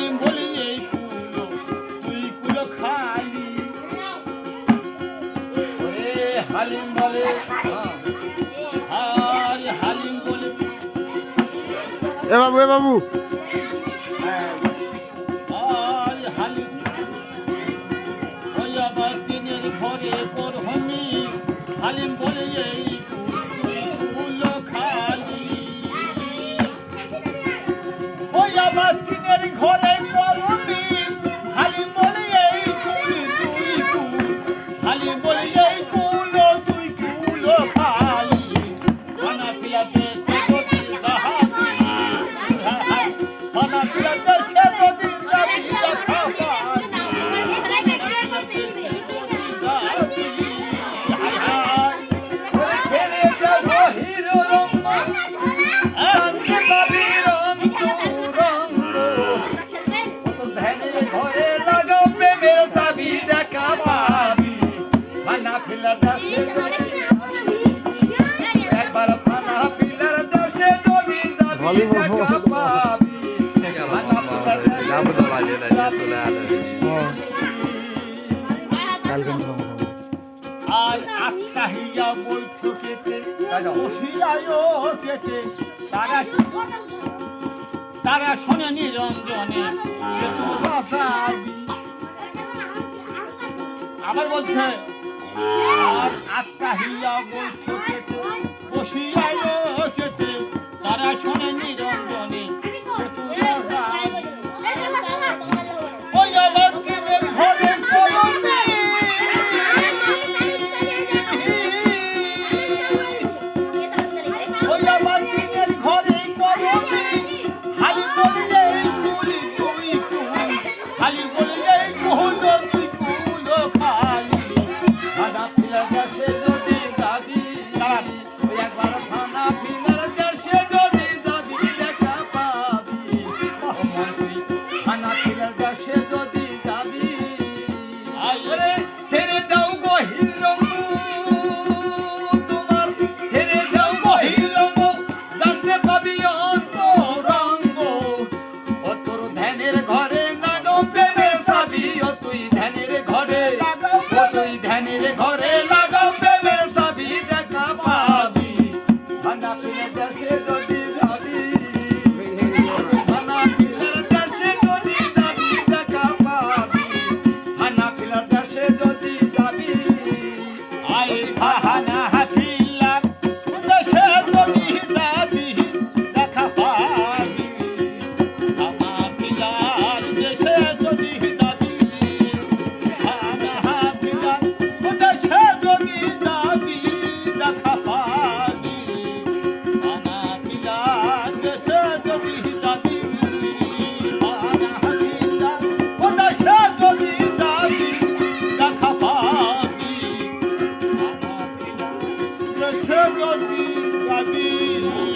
হালিম বলি এই ফুল তুই কুলো খালি ওরে হালিম বলে। আর হালিম বলে এ বাবু এ বাবু ঘরে করহনি হালিম বলে এই কুলো ঘরে হালি বলে মানা ফিলার একবার মানা ফিলার দেশে যদি যাবি দেখা পাবি আর আত্মা হইয়া বৈঠকেতে বসিয়ায় কেটে তারা তারা শোনে নিরঞ্জনে। আবার বলছে আর আত্মা হইয়া বৈঠকেতে ya, Música